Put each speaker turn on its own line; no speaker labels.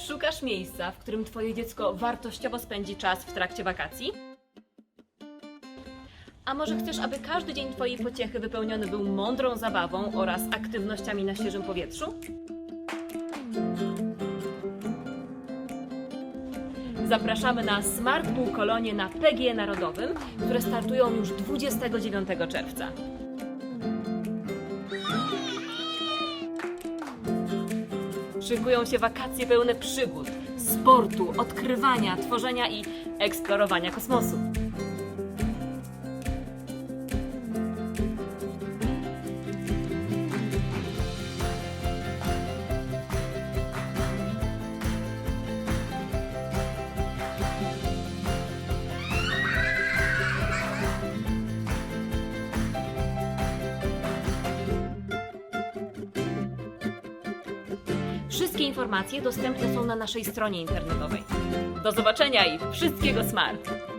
Szukasz miejsca, w którym Twoje dziecko wartościowo spędzi czas w trakcie wakacji? A może chcesz, aby każdy dzień Twojej pociechy wypełniony był mądrą zabawą oraz aktywnościami na świeżym powietrzu? Zapraszamy na Smart Pool Kolonie na PGE Narodowym, które startują już 29 czerwca. Szykują się wakacje pełne przygód, sportu, odkrywania, tworzenia i eksplorowania kosmosu. Wszystkie informacje dostępne są na naszej stronie internetowej. Do zobaczenia i wszystkiego smart!